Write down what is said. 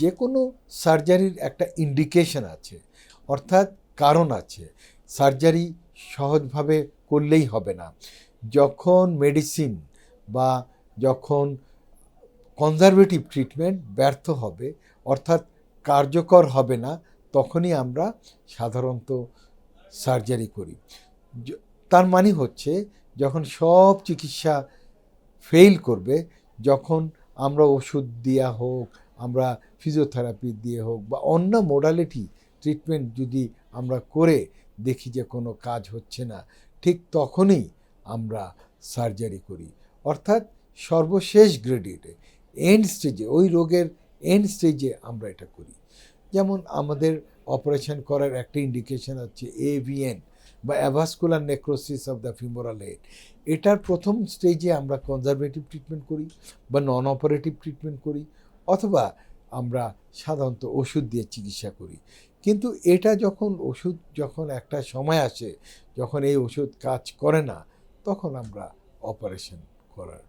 যে কোনো সার্জারির একটা ইন্ডিকেশন আছে, অর্থাৎ কারণ আছে। সার্জারি সহজভাবে করলেই হবে না। যখন মেডিসিন বা যখন কনজারভেটিভ ট্রিটমেন্ট ব্যর্থ হবে, অর্থাৎ কার্যকর হবে না, তখনই আমরা সাধারণত সার্জারি করি। তার মানে হচ্ছে যখন সব চিকিৎসা ফেল করবে, যখন আমরা ওষুধ দেওয়া হোক আমরা ফিজিওথেরাপি দিয়ে হোক বা অন্য মোডালিটি ট্রিটমেন্ট যদি আমরা করে দেখি যে কোনো কাজ হচ্ছে না, ঠিক তখনই আমরা সার্জারি করি। অর্থাৎ সর্বশেষ গ্রেডেডে এন্ড স্টেজে ওই রোগের এন্ড স্টেজে আমরা এটা করি। যেমন আমাদের অপারেশন করার একটা ইন্ডিকেশন হচ্ছে এভিএন বা avascular necrosis of the femoral head এটার প্রথম স্টেজে আমরা কনজারভেটিভ ট্রিটমেন্ট করি বা নন অপারেটিভ ট্রিটমেন্ট করি। অথবা আমরা সাধারণত ওষুধ দিয়ে চিকিৎসা করি। কিন্তু এটা যখন ওষুধ যখন একটা সময় আসে, যখন এই ওষুধ কাজ করে না, তখন আমরা অপারেশন করার